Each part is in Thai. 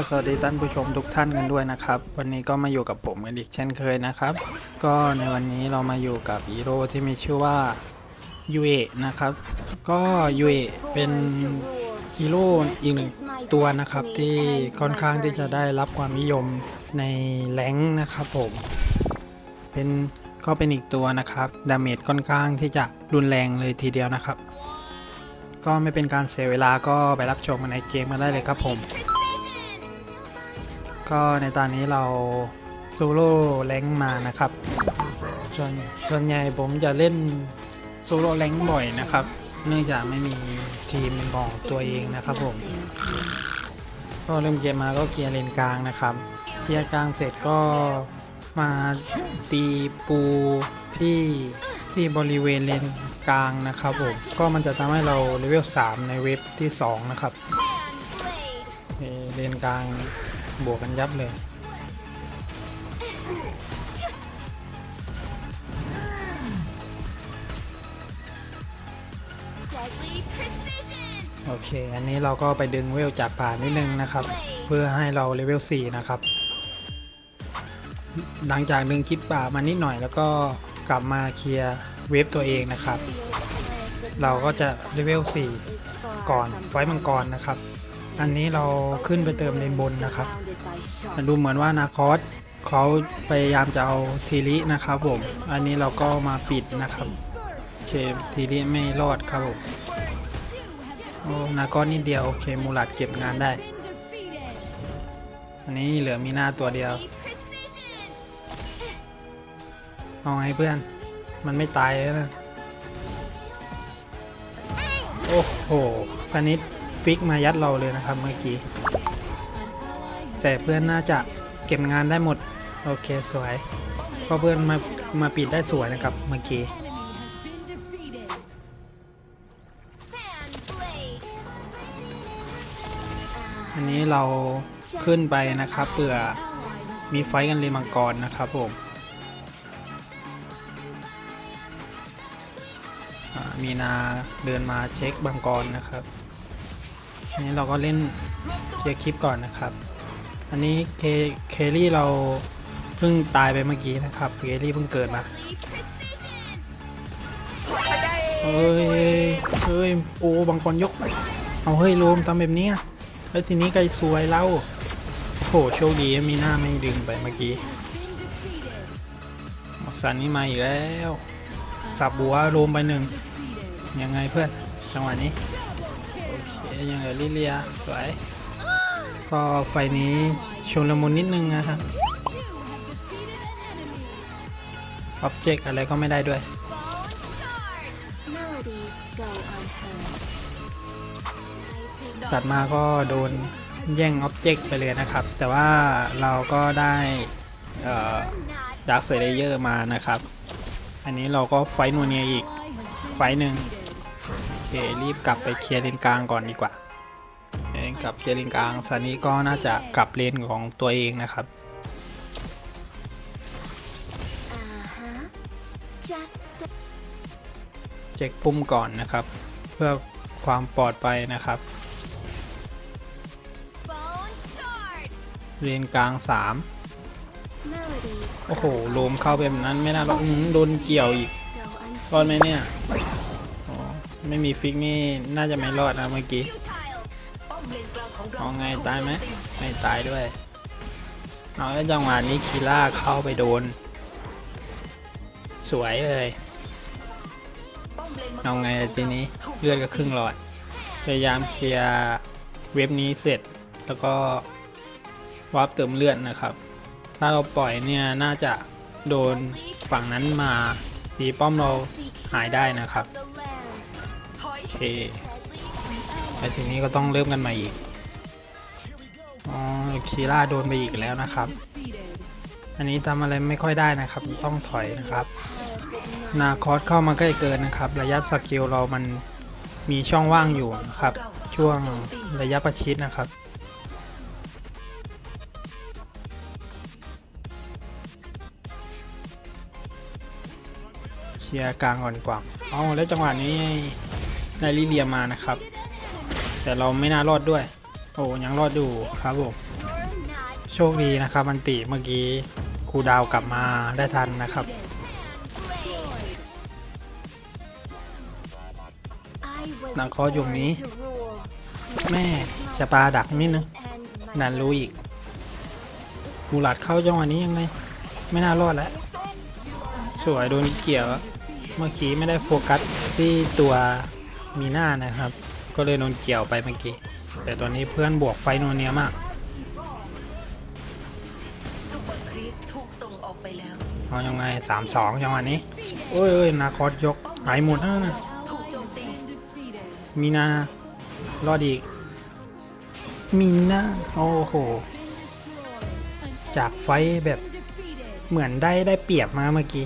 ก็สวัสดีท่านผู้ชมทุกท่านกันด้วยนะครับ วันนี้ก็มาอยู่กับผมกันอีกเช่นเคยนะครับ ก็ในวันนี้เรามาอยู่กับฮีโร่ที่มีชื่อว่ายูเอะนะครับ ก็ยูเอะเป็นฮีโร่อีกหนึ่งตัวนะครับที่ค่อนข้างที่จะได้รับความนิยมในแรงนะครับผมเป็นก็เป็นอีกตัวนะครับดาเมจค่อนข้างที่จะรุนแรงเลยทีเดียวนะครับ ก็ไม่เป็นการเสียเวลาก็ไปรับชมกันในเกมกันได้เลยครับผม ก็ในตอนนี้เราโซโล่แรงมานะครับ ส่วนส่วนใหญ่ผมจะเล่นโซโล่แรงบ่อยนะครับ เนื่องจากไม่มีทีมเป็นของตัวเองนะครับผมก็เริ่มเกมมาก็เกียร์เลนกลางนะครับ เกียร์กลางเสร็จก็มาตีปูที่ที่บริเวณเลนกลางนะครับผม ก็มันจะทำให้เราเลเวล3ในเว็บที่ 2 นะครับนี่เลนกลาง บวกกันยับเลย โอเค อันนี้เราก็ไปดึงเวลจากป่านิดนึงนะครับ เพื่อให้เราเลเวล 4 นะครับ หลังจากดึงคิดป่ามานิดหน่อยแล้วก็กลับมาเคลียร์เวฟตัวเองนะครับ เราก็จะเลเวล 4 ก่อนไฟมังกรนะครับ อันนี้เราขึ้นไปเติมเลนบนนะครับ ดูเหมือนว่านาคอสเขาพยายามจะเอาทีรินะครับผม อันนี้เราก็มาปิดนะครับโอเคทีริไม่รอดครับผมโอ้นาก้อนนิดเดียวโอเคมูลัดเก็บงานได้ อันนี้เหลือมีหน้าตัวเดียวเอาไงเพื่อนมันไม่ตายแล้วนะโอ้โหสนิทฟิกมายัดเราเลยนะครับเมื่อกี้ แต่เพื่อนน่าจะเก็บงานได้หมด โอเคสวยเพราะเพื่อนมามาปิดได้สวยนะครับเมื่อกี้อันนี้เราขึ้นไปนะครับเผื่อมีไฟกันเลยมังกรนะครับผมมีนาเดินมาเช็คบังกรนะครับอันนี้เราก็เล่นเคลียร์คลิปก่อนนะครับ อันนี้เคเคลี่เราเพิ่งตายไปเมื่อกี้นะครับเคลี่เพิ่งเกิดมาเฮ้ยเฮ้ยโอ้บังกรยก เอาเฮ้ยโรมทำแบบนี้แล้วทีนี้ไกลสวยเล่าโหโชคดีมีหน้าไม่ดึงไปเมื่อกี้สันนี่มาอีกแล้ว สับบัวโรมไปหนึ่งยังไงเพื่อนจังหวะนี้ โอเคยังเหลือลิเลียสวย ก็ไฟนี้ชนละมุนนิดนึงนะครับอ็อบเจกต์อะไรก็ไม่ได้ด้วย ตัดมาก็โดนแย่งอ็อบเจกต์ไปเลยนะครับ แต่ว่าเราก็ได้ดักเซเลเยอร์มานะครับ อันนี้เราก็ไฟนัวเนียอีกไฟหนึ่งโอเครีบกลับไปเคลียร์เลนกลางก่อนดีกว่า กับเคลียร์เลนกลางซานี้ก็น่าจะกลับเลนของตัวเองนะครับ เช็คพุ่มก่อนนะครับ เพื่อความปลอดภัยนะครับเรียนกลางสามโอ้โหลมเข้าไปแบบนั้นไม่น่ารอดอื้อหือโดนเกี่ยวอีกรอดไหมเนี่ยไม่มีฟิกนี่น่าจะไม่รอดนะเมื่อกี้ เอาไงตายไหมไม่ตายด้วยเอาแล้วจังหวะนี้คีล่าเข้าไปโดน สวยเลยเอาไงทีนี้เลือดก็ครึ่งหลอดพยายามเคลียร์เว็บนี้เสร็จ แล้วก็วาร์ปเติมเลือดนะครับ ถ้าเราปล่อยเนี่ยน่าจะโดนฝั่งนั้นมาตีป้อมเราหายได้นะครับโอเคแล้วทีนี้ก็ต้องเริ่มกันใหม่อีก อ๋อคีล่าโดนไปอีกแล้วนะครับ อันนี้ทำอะไรไม่ค่อยได้นะครับ ต้องถอยนะครับ นาคอสเข้ามาใกล้เกินนะครับ ระยะสกิลเรามันมีช่องว่างอยู่นะครับ ช่วงระยะประชิดนะครับเคลียร์กลางก่อนกว่าอ๋อแล้วจังหวะนี้ในลิเลียมานะครับ แต่เราไม่น่ารอดด้วย โอ้ยังรอดอยู่ครับผมโชคดีนะครับมันติเมื่อกี้ครูดาวกลับมาได้ทันนะครับ หนังคออยู่นี้ แม่ชะปาดักนิดนึงนันรู้อีกมูหลัดเข้าจังหวะนี้ยังไง ไม่น่ารอดแล้ว สวยโดนเกี่ยว เมื่อกี้ไม่ได้โฟกัสที่ตัวมีหน้านะครับ ก็เลยโดนเกี่ยวไปเมื่อกี้ แต่ตอนนี้เพื่อนบวกไฟโนเนียมากซุปเปอร์ครีปถูกส่งออกไปแล้วเอายังไงสามสองจังหวะนี้โอ้ยเอ้ยนาคอสยกหายหมดแล้วนะถูกโจมตีมีนารอดอีกมีนาโอ้โห จากไฟท์แบบเหมือนได้ได้เปรียบมาเมื่อกี้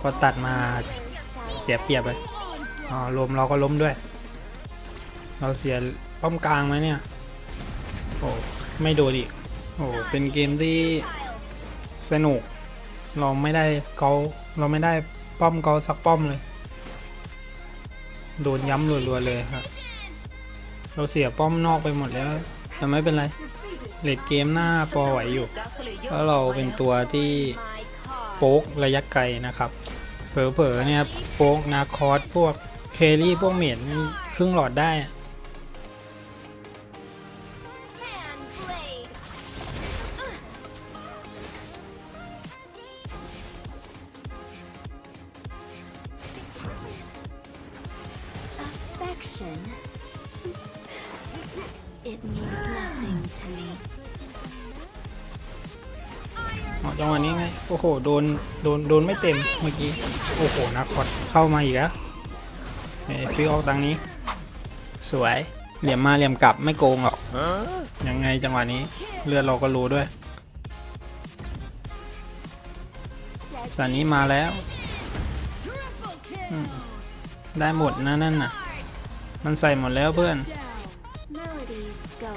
พอตัดมาเสียเปรียบเลยอ๋อลมเราก็ล้มด้วย เราเสีย ป้อมกลางไหมเนี่ย โอ้ไม่โดนอีกโอ้เป็นเกมที่สนุก เราไม่ได้เกาเราไม่ได้ป้อมเกาสักป้อมเลย โดนย้ำรัวๆเลยครับ เราเสียป้อมนอกไปหมดแล้ว แต่ไม่เป็นไรเลดเกมหน้าพอไหวอยู่เพราะเราเป็นตัวที่โป๊กระยะไกลนะครับเผลอๆเนี่ยโป๊กนาคอสพวกเคลรี่พวกเมียนครึ่งหลอดได้ จังหวะนี้ไง โอ้โห โดน โดน โดนไม่เต็มเมื่อกี้ โอ้โหนาคอสเข้ามาอีกแล้วเอ้ยฟิกออกตังนี้ สวย เหลี่ยมมาเหลี่ยมกลับไม่โกงหรอก ยังไงจังหวะนี้ เลือดเราก็รู้ด้วยสันนี้มาแล้วอืมได้หมดนะนั่นน่ะ มันใส่หมดแล้วเพื่อน Melodies go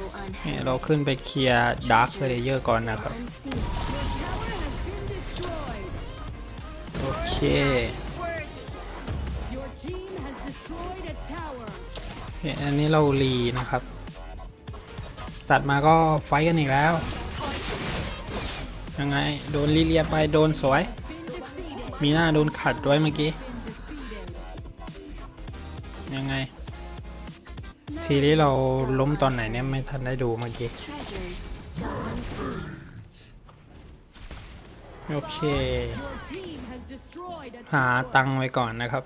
นี่ unheard เราขึ้นไปเคลียร์ดาร์คเลเยอร์ก่อนนะครับ อันนี้เรารีนะครับ ตัดมาก็ไฟกันอีกแล้ว ยังไง โดนลีเลียไปโดนสวย มีหน้าโดนขัดด้วยเมื่อกี้ ยังไง ทีนี้เราล้มตอนไหนเนี่ยไม่ทันได้ดูเมื่อกี้ โอเค หาตังไว้ก่อนนะครับ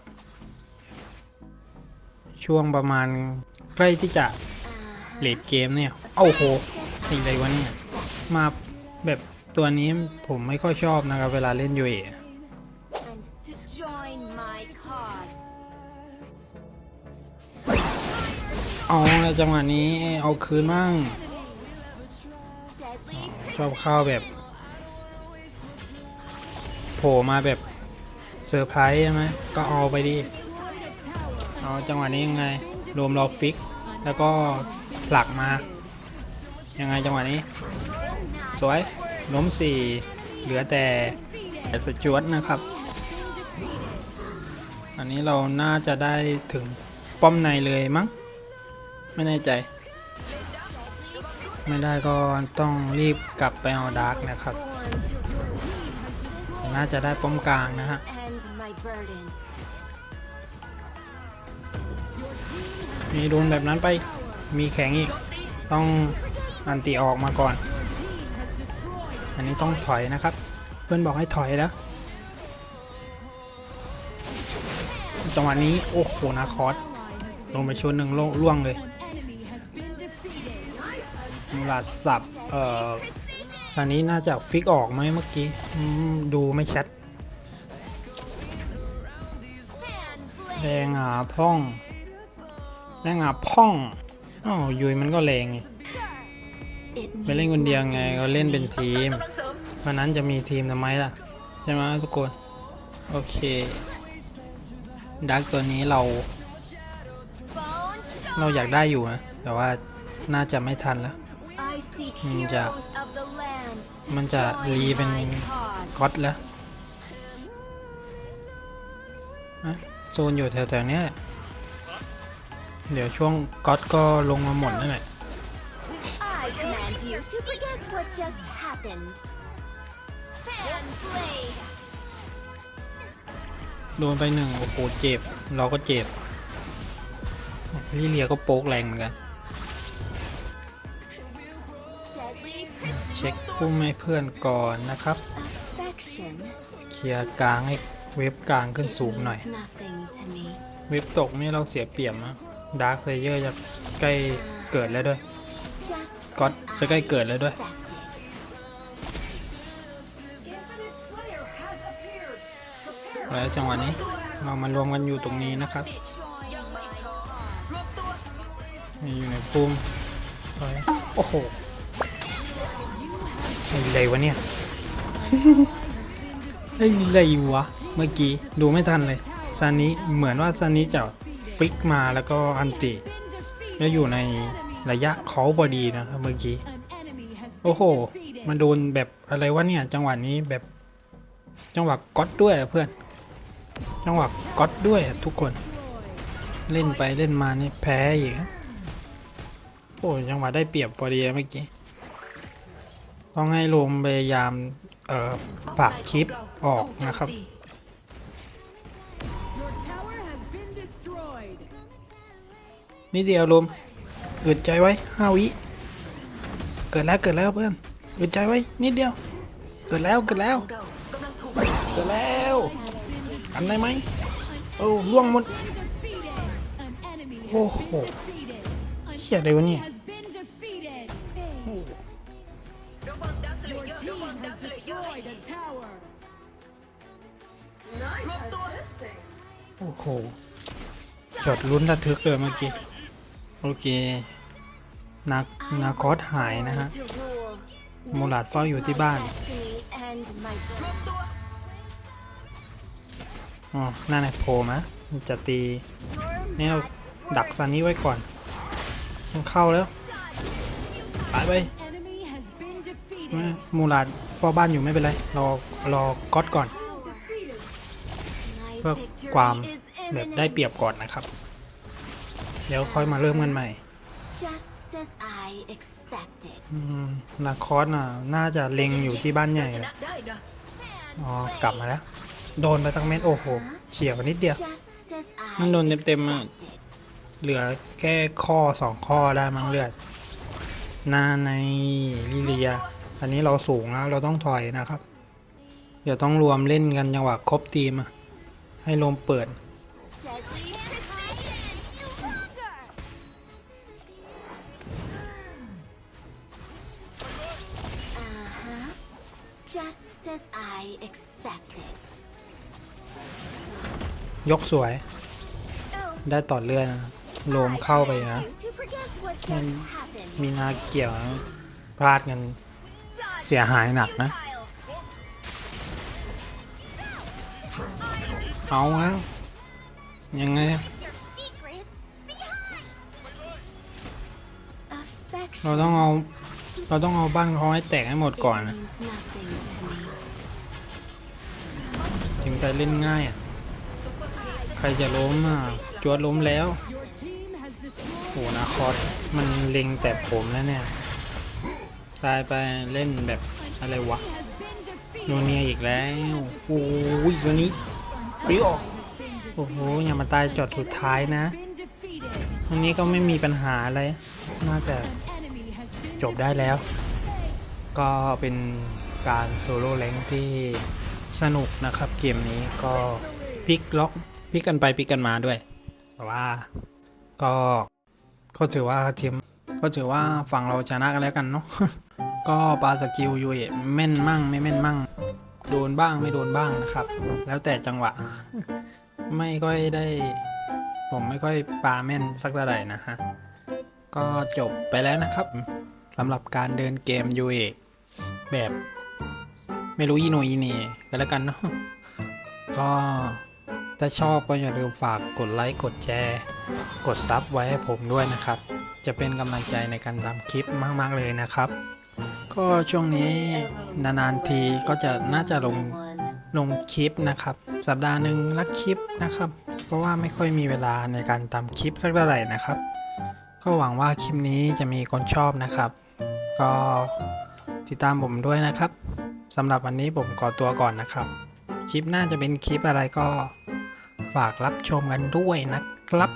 ช่วงประมาณใกล้ที่จะเลดเกมเนี่ยโอ้โหอะไรวะเนี่ย มาแบบตัวนี้ผมไม่ค่อยชอบนะครับ เวลาเล่นยูเอเอาแล้วจังหวะนี้เอาคืนมั่งชอบเข้าแบบ ผล่มาแบบเซอร์ไพรส์ใช่ไหมก็เอาไปดิ เอาจังหวะนี้ยังไง รวมเราฟิก แล้วก็ผลักมา ยังไงจังหวะนี้ สวยล้มสี่เหลือแต่สจวตนะครับ อันนี้เราน่าจะได้ถึงป้อมในเลยมั้ง ไม่แน่ใจ ไม่ได้ก็ต้องรีบกลับไปเอาดาร์กนะครับ น่าจะได้ป้อมกลางนะฮะ end my burden. มีโดนแบบนั้นไปมีแข็งอีก ต้องอันตีออกมาก่อน อันนี้ต้องถอยนะครับ เพื่อนบอกให้ถอยแล้วจังหวะนี้โอ้โหนาคอสลงไปชนหนึ่งล่วล่วงเลย enemy has been defeated. มูลาดสับเอ่อ ซานี้น่าจะฟิกออกไหมเมื่อกี้ดูไม่ชัดแรงอะพ่องแรงอะพ่องอ้าวยุยมันก็แรงไงไปเล่นคนเดียวไงก็เล่นเป็นทีมมวันนั้นจะมีทีมทำไมล่ะ ใช่ไหมทุกคน โอเคดักตัวนี้เรา เราอยากได้อยู่นะ แต่ว่าน่าจะไม่ทันแล้ว I seek มันจะรีเป็นก๊อตแล้วโซนอยู่แถวๆเนี้ยเดี๋ยวช่วงก๊อตก็ลงมาหมดนั่นแหละโดนไปหนึ่งโอ้โหเจ็บ เราก็เจ็บลิเลียก็โป๊กแรงเหมือนกัน เช็คพุ่มให้เพื่อนก่อนนะครับ เคลียร์กลางให้เว็บกลางขึ้นสูงหน่อย เว็บตกนี่เราเสียเปรียบนะดาร์คไซเยอร์จะใกล้เกิดแล้วด้วยก็ตจะใกล้เกิดแล้วด้วยแล้วจังหวะนี้เรามารวมกันอยู่ตรงนี้นะครับม่พร้อยู่ในพุ่มโอ้โห อะไรวะเนี่ย ไอ้อะไรวะ เมื่อกี้ดูไม่ทันเลยซานิเหมือนว่าซานิจะฟิกมาแล้วก็อันติ แล้วอยู่ในระยะเขาพอดีนะครับเมื่อกี้ โอ้โห มันโดนแบบอะไรวะเนี่ย จังหวะนี้แบบ จังหวะก๊อตด้วยเพื่อน จังหวะก๊อตด้วยทุกคน เล่นไปเล่นมานี่แพ้อีกโอ้ยจังหวะได้เปรียบพอดีเมื่อกี้ ต้องให้ลมพยายามเอ่อปากคลิปออกนะครับนิดเดียวลมอึดใจไว้ห้าวิเกิดแล้วเกิดแล้วเพื่อนอึดใจไว้นิดเดียว เกิดแล้วเกิดแล้วเกิดแล้วกันได้ไหมโอ้ล่วงหมด Defeated. An enemy has Oh. been defeated. An เชี่ยอะไรวะเนี่ย destroyed ดี a tower. รวมตัวโอ้โหจดลุ้นระทึกเลยเมื่อกี้ โอเค นานาคอสหายนะฮะ To rule. มูลาดเฝ้าอยู่ที่บ้าน Destiny and my รวมตัวอ๋อนั่นแหละโผล่มามันจะตี นี่เราดักซันนี้ไว้ก่อนมันเข้าแล้วตายไป มูลาดเฝ้าบ้านอยู่ไม่เป็นไร รอรอก๊อตก่อน เพื่อความแบบได้เปรียบก่อนนะครับ เดี๋ยวค่อยมาเริ่มกันใหม่นาคอสน่ะ น่าจะเล็งอยู่ที่บ้านใหญ่แหละอ๋อกลับมาแล้ว โดนไปตั้งเม็ดโอ้โหเฉียวนิดเดียว มันโดนเต็มๆอะเหลือแค่ข้อสองข้อได้มั้งเลือดหน้าในลิเลีย อันนี้เราสูงแล้วเราต้องถอยนะครับ เดี๋ยวต้องรวมเล่นกันจังหวะครบทีมให้ลมเปิด ยกสวย ได้ต่อเลื่อนลมเข้าไปนะ มีนาเกี่ยวพลาดกัน เสียหายหนักนะ เอาแล้วยังไงเราต้องเอา เราต้องเอาบ้านเขาให้แตกให้หมดก่อนนะ means nothing to me. ถึงจะเล่นง่ายอะ ใครจะล้มอะ จวดล้มแล้วโห destroyed นาคอสมันเล็งแต่ผมแล้วเนี่ย ตายไปเล่นแบบอะไรวะ has been defeated. โนเนียอีกแล้วโอ้ยตัวนี้ปริออกโอ้โหอย่ามาตายจอดสุดท้ายนะ Been defeated. วันนี้ก็ไม่มีปัญหาอะไร น่าจะ An enemy has been จบได้แล้ว ก็เป็นการโซโล่แรงค์ที่สนุกนะครับ เกมนี้ก็พลิกล็อกพลิกกันไปพลิกกันมาด้วยแต่ว่าก็ก็ถือว่าทีม ก็ถือว่าฝั่งเราชนะกันแล้วกันเนาะ ก็ปาสกิลยูเอแม่นมั่งไม่แม่นมั่ง โดนบ้างไม่โดนบ้างนะครับ แล้วแต่จังหวะ ไม่ค่อยได้ ผมไม่ค่อยปาแม่นสักเท่าไหร่นะฮะ ก็จบไปแล้วนะครับสำหรับการเดินเกมยูเอแบบไม่รู้อีโหนอีเหนี่กันแล้วกันเนาะ ก็ถ้าชอบก็อย่าลืมฝากกดไลค์ กดแชร์ กดซับไว้ให้ผมด้วยนะครับ จะเป็นกำลังใจในการทำคลิปมาก ๆ เลยนะครับ ก็ช่วงนี้นานๆทีก็จะน่าจะลงลงคลิปนะครับ สัปดาห์หนึ่งละคลิปนะครับ เพราะว่าไม่ค่อยมีเวลาในการทำคลิปสักเท่าไหร่นะครับ ก็หวังว่าคลิปนี้จะมีคนชอบนะครับ ก็ติดตามผมด้วยนะครับสำหรับวันนี้ผมขอตัวก่อนนะครับ คลิปหน้าจะเป็นคลิปอะไรก็ฝากรับชมกันด้วยนะครับ